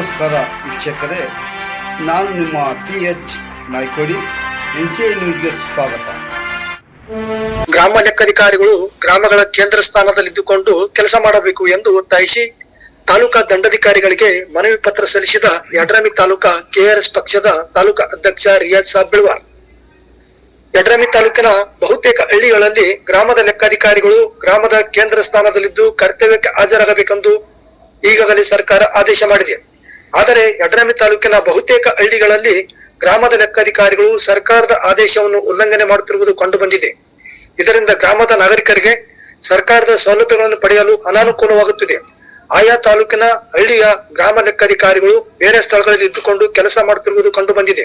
ನಮಸ್ಕಾರ ವೀಕ್ಷಕರೇ, ನಾನು ನಿಮ್ಮ P H Naikodi, N C ನ್ಯೂಸ್ಗೆ ಸ್ವಾಗತ. ಗ್ರಾಮ ಲೆಕ್ಕಾಧಿಕಾರಿಗಳು ಗ್ರಾಮಗಳ ಕೇಂದ್ರ ಸ್ಥಾನದಲ್ಲಿದ್ದುಕೊಂಡು ಕೆಲಸ ಮಾಡಬೇಕು ಎಂದು ಒತ್ತಾಯಿಸಿ ತಾಲೂಕಾ ದಂಡಾಧಿಕಾರಿಗಳಿಗೆ ಮನವಿ ಪತ್ರ ಸಲ್ಲಿಸಿದ ಯಡ್ರಾಮಿ ತಾಲೂಕಾ ಕೆಆರ್ಎಸ್ ಪಕ್ಷದ ತಾಲೂಕಾ ಅಧ್ಯಕ್ಷ ರಿಯಾಜ್ ಸಾಬ್ ಬಿಳ್ವಾರ್. ಯಡ್ರಾಮಿ ತಾಲೂಕಿನ ಬಹುತೇಕ ಹಳ್ಳಿಗಳಲ್ಲಿ ಗ್ರಾಮದ ಲೆಕ್ಕಾಧಿಕಾರಿಗಳು ಗ್ರಾಮದ ಕೇಂದ್ರ ಸ್ಥಾನದಲ್ಲಿದ್ದು ಕರ್ತವ್ಯಕ್ಕೆ ಹಾಜರಾಗಬೇಕೆಂದು ಈಗಾಗಲೇ ಸರ್ಕಾರ ಆದೇಶ ಮಾಡಿದೆ. ಆದರೆ ಯಡ್ರಾಮಿ ತಾಲೂಕಿನ ಬಹುತೇಕ ಹಳ್ಳಿಗಳಲ್ಲಿ ಗ್ರಾಮದ ಲೆಕ್ಕಾಧಿಕಾರಿಗಳು ಸರ್ಕಾರದ ಆದೇಶವನ್ನು ಉಲ್ಲಂಘನೆ ಮಾಡುತ್ತಿರುವುದು ಕಂಡುಬಂದಿದೆ. ಇದರಿಂದ ಗ್ರಾಮದ ನಾಗರಿಕರಿಗೆ ಸರ್ಕಾರದ ಸೌಲಭ್ಯಗಳನ್ನು ಪಡೆಯಲು ಅನಾನುಕೂಲವಾಗುತ್ತಿದೆ. ಆಯಾ ತಾಲೂಕಿನ ಹಳ್ಳಿಯ ಗ್ರಾಮ ಲೆಕ್ಕಾಧಿಕಾರಿಗಳು ಬೇರೆ ಸ್ಥಳಗಳಲ್ಲಿ ಇದ್ದುಕೊಂಡು ಕೆಲಸ ಮಾಡುತ್ತಿರುವುದು ಕಂಡುಬಂದಿದೆ.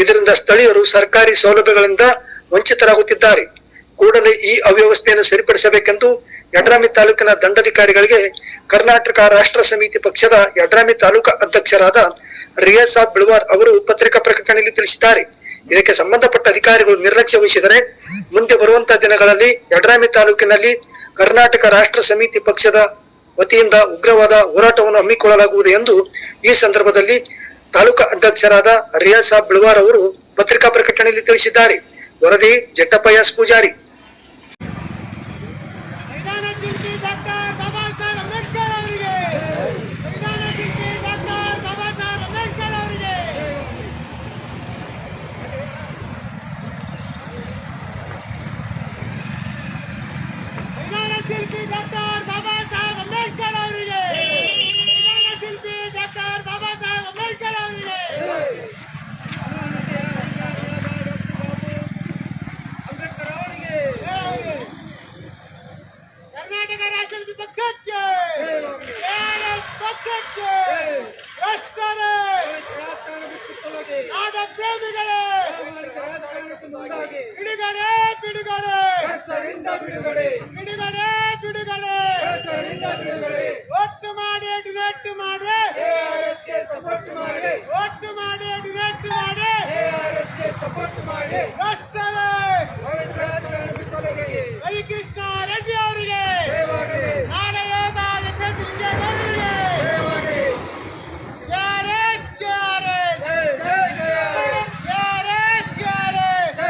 ಇದರಿಂದ ಸ್ಥಳೀಯರು ಸರ್ಕಾರಿ ಸೌಲಭ್ಯಗಳಿಂದ ವಂಚಿತರಾಗುತ್ತಿದ್ದಾರೆ. ಕೂಡಲೇ ಈ ಅವ್ಯವಸ್ಥೆಯನ್ನು ಸರಿಪಡಿಸಬೇಕೆಂದು ಯಡ್ರಾಮಿ ತಾಲೂಕಿನ ದಂಡಾಧಿಕಾರಿಗಳಿಗೆ ಕರ್ನಾಟಕ ರಾಷ್ಟ್ರ ಸಮಿತಿ ಪಕ್ಷದ ಯಡ್ರಾಮಿ ತಾಲೂಕಾ ಅಧ್ಯಕ್ಷರಾದ ರಿಯಾಜ್ ಸಾಬ್ ಬಿಳ್ವಾರ್ ಅವರು ಪತ್ರಿಕಾ ಪ್ರಕಟಣೆಯಲ್ಲಿ ತಿಳಿಸಿದ್ದಾರೆ. ಇದಕ್ಕೆ ಸಂಬಂಧಪಟ್ಟ ಅಧಿಕಾರಿಗಳು ನಿರ್ಲಕ್ಷ್ಯ ವಹಿಸಿದರೆ ಮುಂದೆ ಬರುವಂತಹ ದಿನಗಳಲ್ಲಿ ಯಡ್ರಾಮಿ ತಾಲೂಕಿನಲ್ಲಿ ಕರ್ನಾಟಕ ರಾಷ್ಟ್ರ ಸಮಿತಿ ಪಕ್ಷದ ವತಿಯಿಂದ ಉಗ್ರವಾದ ಹೋರಾಟವನ್ನು ಹಮ್ಮಿಕೊಳ್ಳಲಾಗುವುದು ಎಂದು ಈ ಸಂದರ್ಭದಲ್ಲಿ ತಾಲೂಕಾ ಅಧ್ಯಕ್ಷರಾದ ರಿಯಾಜ್ ಸಾಬ್ ಬಿಳ್ವಾರ್ ಅವರು ಪತ್ರಿಕಾ ಪ್ರಕಟಣೆಯಲ್ಲಿ ತಿಳಿಸಿದ್ದಾರೆ. ವರದಿ ಜಟ್ಟಪ್ಪ ಎಸ್ ಪೂಜಾರಿ. ಬಿಡುಗಡೆ ಬಿಡುಗಡೆ ಒಟ್ಟು ಮಾಡಿ ಡಿನೆಟ್ ಮಾಡಿ. ಒಟ್ಟು ಮಾಡಿ ಡಿನೆಟ್ ಮಾಡಿ. ಸಪೋರ್ಟ್ ಹರಿಕೃಷ್ಣ ರೆಡ್ಡಿ ಅವರಿಗೆ ನಾಡಯೋಧ ಯಶಸ್ವಿಗೆ ಕೆಆರ್ಎಸ್ ಕೆಆರ್ಎಸ್ ಕೆಆರ್ಎಸ್ ಕೆಆರ್ಎಸ್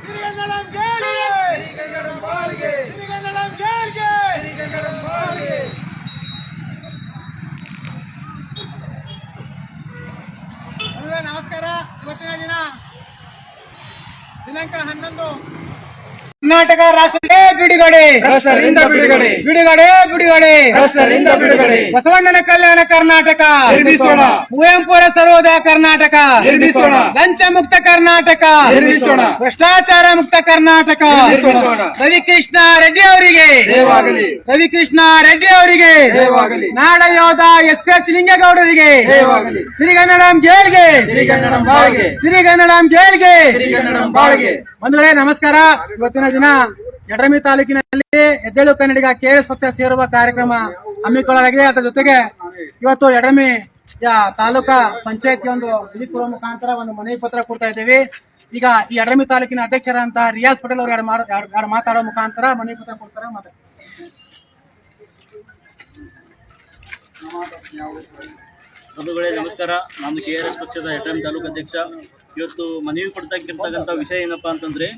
ಸಿರಿಗನ್ನಡಂ ಜೈಲಿಗೆ ಸಿರಿಗನ್ನಡಂ ಜೈಲಿಗೆ ಮೊದಲೇ ನಮಸ್ಕಾರ ಇವತ್ತಿನ ದಿನ ದಿನಾಂಕ ಹನ್ನೊಂದು ಕರ್ನಾಟಕ ರಾಷ್ಟ್ರ ಬಿಡುಗಡೆ. ರಾಷ್ಟ್ರದಿಂದ ಬಿಡುಗಡೆ. ಬಿಡುಗಡೆ ಬಿಡುಗಡೆ. ರಾಷ್ಟ್ರದಿಂದ ಬಿಡುಗಡೆ. ಬಸವಣ್ಣನ ಕಲ್ಯಾಣ ಕರ್ನಾಟಕ. ನಿರ್ಮಿಸೋಣ. ಕುವೆಂಪುರ ಸರ್ವೋದಯ ಕರ್ನಾಟಕ. ನಿರ್ಮಿಸೋಣ. ಲಂಚ ಮುಕ್ತ ಕರ್ನಾಟಕ. ನಿರ್ಮಿಸೋಣ. ಭ್ರಷ್ಟಾಚಾರ ಮುಕ್ತ ಕರ್ನಾಟಕ. ರವಿಕೃಷ್ಣ ರೆಡ್ಡಿ ಅವರಿಗೆ. ರವಿಕೃಷ್ಣ ರೆಡ್ಡಿ ಅವರಿಗೆ. ನಾಡ ಯೋಧ ಎಸ್ ಎಚ್ ಲಿಂಗೇಗೌಡರಿಗೆ. ಜಯವಾಗಲಿ ಸಿರಿಗನ್ನಡಂ ಜೈಲ್ಗೆ ಶ್ರೀಗನ್ನಡಂ ಬಾಳಿಗೆ. ಸಿರಿಗನ್ನಡಂ ಶ್ರೀಗನ್ನಡಂ ಬಾಳಿಗೆ. ಬಂಧುಗಳೇ, ನಮಸ್ಕಾರ. ಇವತ್ತಿನ ದಿನ ಎಡರಮಿ ತಾಲೂಕಿನಲ್ಲಿ ಎದ್ದೇಳು ಕನ್ನಡಿಗ ಕೆಎಸ್ ಪಕ್ಷ ಸೇರುವ ಕಾರ್ಯಕ್ರಮ ಹಮ್ಮಿಕೊಳ್ಳಲಾಗಿದೆ. ಅದರ ಜೊತೆಗೆ ಇವತ್ತು ಎಡರಮಿ ತಾಲೂಕಾ ಪಂಚಾಯತ್ಗೆ ಒಂದು ವಿಜಿಪುರ ಮುಖಾಂತರ ಒಂದು ಮನವಿ ಪತ್ರ ಕೊಡ್ತಾ ಇದ್ದೇವೆ. ಈಗ ಈ ಎಡರಮಿ ತಾಲೂಕಿನ ಅಧ್ಯಕ್ಷರಂತ ರಿಯಾಜ್ ಪಟೇಲ್ ಅವರು ಎರಡು ಮಾತಾಡೋ ಮುಖಾಂತರ ಮನವಿ ಪತ್ರ ಕೊಡ್ತಾರೆ. ಮಾತಾಡ್ತಾರೆ ನಮಸ್ಕಾರ. ನಾನು ಕೆ ಆರ್ ಎಸ್ ಪಕ್ಷದ ತಾಲೂಕು ಅಧ್ಯಕ್ಷ. ಇವತ್ತು ಮನವಿ ಕೊಡ್ತಕ್ಕಿರ್ತಕ್ಕಂಥ ವಿಷಯ ಏನಪ್ಪಾ ಅಂತಂದ್ರೆ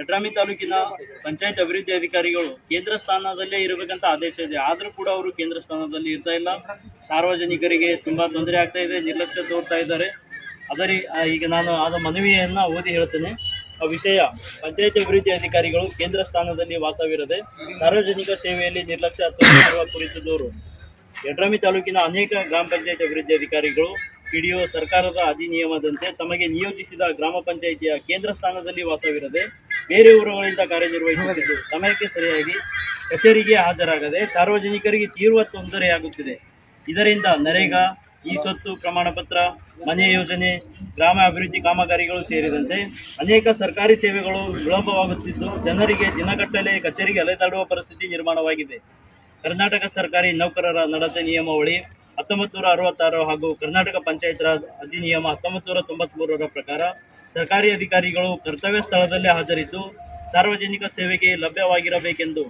ಯಡ್ರಾಮಿ ತಾಲೂಕಿನ ಪಂಚಾಯತ್ ಅಭಿವೃದ್ಧಿ ಅಧಿಕಾರಿಗಳು ಕೇಂದ್ರ ಸ್ಥಾನದಲ್ಲೇ ಇರಬೇಕಂತ ಆದೇಶ ಇದೆ. ಆದರೂ ಕೂಡ ಅವರು ಕೇಂದ್ರ ಸ್ಥಾನದಲ್ಲಿ ಇರ್ತಾ ಇಲ್ಲ. ಸಾರ್ವಜನಿಕರಿಗೆ ತುಂಬಾ ತೊಂದರೆ ಆಗ್ತಾ ಇದೆ, ನಿರ್ಲಕ್ಷ್ಯ ತೋರ್ತಾ ಇದ್ದಾರೆ. ಅದರಿ ಈಗ ನಾನು ಆದ ಮನವಿಯನ್ನು ಓದಿ ಹೇಳ್ತೇನೆ. ಆ ವಿಷಯ, ಪಂಚಾಯತ್ ಅಭಿವೃದ್ಧಿ ಅಧಿಕಾರಿಗಳು ಕೇಂದ್ರ ಸ್ಥಾನದಲ್ಲಿ ವಾಸವಿರದೆ ಸಾರ್ವಜನಿಕ ಸೇವೆಯಲ್ಲಿ ನಿರ್ಲಕ್ಷ್ಯ ತೋರುವ ಕುರಿತು ಯಡ್ರಾಮಿ ತಾಲೂಕಿನ ಅನೇಕ ಗ್ರಾಮ ಪಂಚಾಯತ್ ಅಭಿವೃದ್ಧಿ ಅಧಿಕಾರಿಗಳು ಪಿಡಿಒ ಸರ್ಕಾರದ ಅಧಿನಿಯಮದಂತೆ ತಮಗೆ ನಿಯೋಜಿಸಿದ ಗ್ರಾಮ ಪಂಚಾಯಿತಿಯ ಕೇಂದ್ರ ಸ್ಥಾನದಲ್ಲಿ ವಾಸವಿರದೆ ಬೇರೆ ಊರುಗಳಿಂದ ಕಾರ್ಯನಿರ್ವಹಿಸುತ್ತಿದ್ದು ಸಮಯಕ್ಕೆ ಸರಿಯಾಗಿ ಕಚೇರಿಗೆ ಹಾಜರಾಗದೆ ಸಾರ್ವಜನಿಕರಿಗೆ ತೀವ್ರ ತೊಂದರೆಯಾಗುತ್ತಿದೆ. ಇದರಿಂದ ನರೇಗಾ, ಈ ಸ್ವತ್ತು ಪ್ರಮಾಣ ಪತ್ರ, ಮನೆ ಯೋಜನೆ, ಗ್ರಾಮ ಅಭಿವೃದ್ಧಿ ಕಾಮಗಾರಿಗಳು ಸೇರಿದಂತೆ ಅನೇಕ ಸರ್ಕಾರಿ ಸೇವೆಗಳು ವಿಳಂಬವಾಗುತ್ತಿದ್ದು ಜನರಿಗೆ ದಿನಗಟ್ಟಲೆ ಕಚೇರಿಗೆ ಅಲೆದಾಡುವ ಪರಿಸ್ಥಿತಿ ನಿರ್ಮಾಣವಾಗಿದೆ. ಕರ್ನಾಟಕ ಸರ್ಕಾರಿ ನೌಕರರ ನಡತೆ ನಿಯಮಾವಳಿ ಹತ್ತೊಂಬತ್ತು ನೂರ ಅರವತ್ತಾರು ಹಾಗೂ ಕರ್ನಾಟಕ ಪಂಚಾಯತ್ ರಾಜ್ ಅಧಿನಿಯಮ ಹತ್ತೊಂಬತ್ತು ನೂರ ತೊಂಬತ್ಮೂರರ ಪ್ರಕಾರ ಸರ್ಕಾರಿ ಅಧಿಕಾರಿಗಳು ಕರ್ತವ್ಯ ಸ್ಥಳದಲ್ಲೇ ಹಾಜರಿದ್ದು ಸಾರ್ವಜನಿಕ ಸೇವೆಗೆ ಲಭ್ಯವಾಗಿರಬೇಕೆಂದು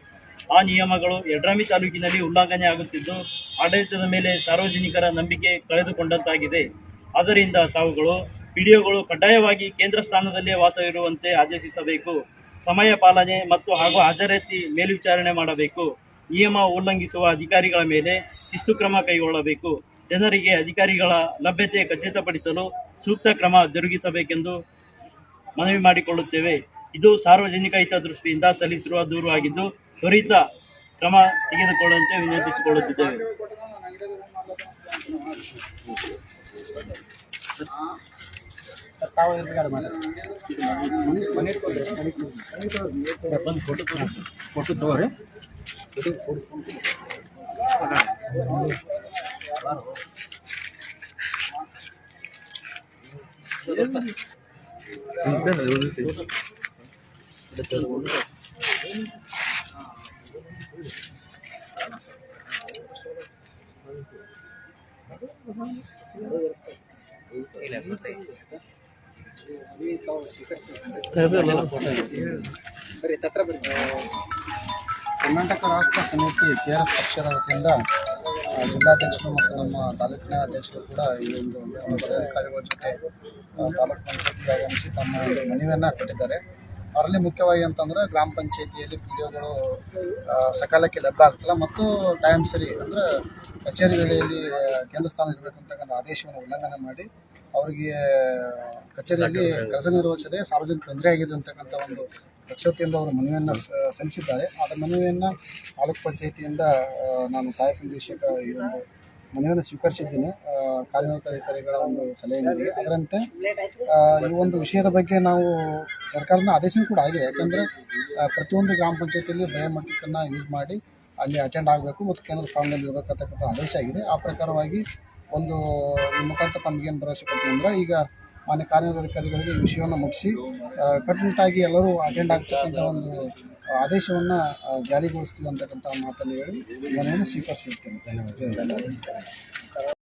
ಆ ನಿಯಮಗಳು ಯಡ್ರಾಮಿ ತಾಲೂಕಿನಲ್ಲಿ ಉಲ್ಲಂಘನೆ ಆಗುತ್ತಿದ್ದು ಆಡಳಿತದ ಮೇಲೆ ಸಾರ್ವಜನಿಕರ ನಂಬಿಕೆ ಕಳೆದುಕೊಂಡಂತಾಗಿದೆ. ಆದ್ದರಿಂದ ತಾವುಗಳು ವಿಡಿಯೋಗಳು ಕಡ್ಡಾಯವಾಗಿ ಕೇಂದ್ರ ಸ್ಥಾನದಲ್ಲೇ ವಾಸವಿರುವಂತೆ ಆದೇಶಿಸಬೇಕು. ಸಮಯ ಪಾಲನೆ ಮತ್ತು ಹಾಗೂ ಹಾಜರಾತಿ ಮೇಲ್ವಿಚಾರಣೆ ಮಾಡಬೇಕು. ನಿಯಮ ಉಲ್ಲಂಘಿಸುವ ಅಧಿಕಾರಿಗಳ ಮೇಲೆ ಶಿಸ್ತು ಕ್ರಮ ಕೈಗೊಳ್ಳಬೇಕು. ಜನರಿಗೆ ಅಧಿಕಾರಿಗಳ ಲಭ್ಯತೆ ಖಚಿತಪಡಿಸಲು ಸೂಕ್ತ ಕ್ರಮ ಜರುಗಿಸಬೇಕೆಂದು ಮನವಿ ಮಾಡಿಕೊಳ್ಳುತ್ತೇವೆ. ಇದು ಸಾರ್ವಜನಿಕ ಹಿತದೃಷ್ಟಿಯಿಂದ ಸಲ್ಲಿಸಿರುವ ದೂರು ಆಗಿದ್ದು, ತ್ವರಿತ ಕ್ರಮ ತೆಗೆದುಕೊಳ್ಳುವಂತೆ ವಿನಂತಿಸಿಕೊಳ್ಳುತ್ತಿದ್ದೇವೆ. ಫೋಟೋ ಫೋಟೋ ಕರ್ನಾಟಕ ರಾಷ್ಟ್ರ ಸಮಿತಿ ಕೆ ಆರ್ ಎಸ್ ಪಕ್ಷದ ವತಿಯಿಂದ ಆ, ಜಿಲ್ಲಾಧ್ಯಕ್ಷರು ಮತ್ತು ನಮ್ಮ ತಾಲೂಕಿನ ಅಧ್ಯಕ್ಷರು ಕೂಡ ಈ ಒಂದು ಪದಾಧಿಕಾರಿಗಳ ಜೊತೆ ತಾಲೂಕು ಪಂಚಾಯತಿಗೆ ಆಗಮಿಸಿ ತಮ್ಮ ಒಂದು ಮನವಿಯನ್ನು ಕೊಟ್ಟಿದ್ದಾರೆ. ಅದರಲ್ಲಿ ಮುಖ್ಯವಾಗಿ ಅಂತಂದ್ರೆ ಗ್ರಾಮ ಪಂಚಾಯತಿಯಲ್ಲಿ ಪಿ ಡಿ ಒಗಳು ಸಕಾಲಕ್ಕೆ ಲಭ್ಯ ಆಗ್ತಿಲ್ಲ ಮತ್ತು ಟೈಮ್ ಸರಿ ಅಂದ್ರೆ ಕಚೇರಿ ವೇಳೆಯಲ್ಲಿ ಕೇಂದ್ರ ಸ್ಥಾನ ಇರಬೇಕಂತಕ್ಕಂಥ ಆದೇಶವನ್ನು ಉಲ್ಲಂಘನೆ ಮಾಡಿ ಅವರಿಗೆ ಕಚೇರಿಯಲ್ಲಿ ಕೆಲಸ ನಿರ್ವಹಿಸದೆ ಸಾರ್ವಜನಿಕ ತೊಂದರೆ ಆಗಿದೆ ಅಂತಕ್ಕಂಥ ಒಂದು ಪಕ್ಷತೆಯಿಂದ ಅವರು ಮನವಿಯನ್ನು ಸಲ್ಲಿಸಿದ್ದಾರೆ. ಆದ ಮನವಿಯನ್ನು ತಾಲೂಕು ಪಂಚಾಯತಿಯಿಂದ ನಾನು ಸಹಾಯಕ ನಿರ್ದೇಶಕ ಈ ಒಂದು ಮನವಿಯನ್ನು ಸ್ವೀಕರಿಸಿದ್ದೀನಿ. ಆ, ಕಾರ್ಯನಿರ್ವಾಹಕ ಅಧಿಕಾರಿಗಳ ಒಂದು ಸಲಹೆ ನೀಡಿ ಅದರಂತೆ ಈ ಒಂದು ವಿಷಯದ ಬಗ್ಗೆ ನಾವು ಸರ್ಕಾರದ ಆದೇಶವೂ ಕೂಡ ಆಗಿದೆ. ಯಾಕಂದರೆ ಪ್ರತಿಯೊಂದು ಗ್ರಾಮ ಪಂಚಾಯತಿಯಲ್ಲಿ ಬಯೋಮೆಟ್ರಿಕನ್ನು ಯೂಸ್ ಮಾಡಿ ಅಲ್ಲಿ ಅಟೆಂಡ್ ಆಗಬೇಕು ಮತ್ತು ಕೇಂದ್ರ ಸ್ಥಾನದಲ್ಲಿ ಇರಬೇಕಂತಕ್ಕಂಥ ಆದೇಶ ಆಗಿದೆ. ಆ ಪ್ರಕಾರವಾಗಿ ಒಂದು ಈ ಮುಖಾಂತರ ತಮಗೇನು ಭರವಸೆ ಕೊಡ್ತೀವಿ ಅಂದರೆ ಈಗ ಮಾನ್ಯ ಕಾರ್ಯನಿರ್ವಹಣಾಧಿಕಾರಿಗಳಿಗೆ ಈ ವಿಷಯವನ್ನು ಮುಗಿಸಿ ಕಟ್ಟುನಿಟ್ಟಾಗಿ ಎಲ್ಲರೂ ಅಟೆಂಡ್ ಆಗ್ತಕ್ಕಂಥ ಒಂದು ಆದೇಶವನ್ನು ಜಾರಿಗೊಳಿಸ್ತೀವಿ ಅಂತಕ್ಕಂಥ ಮಾತನ್ನು ಹೇಳಿ ಮನೆಯನ್ನು ಸ್ವೀಕರಿಸಿರ್ತೇನೆ ಧನ್ಯವಾದ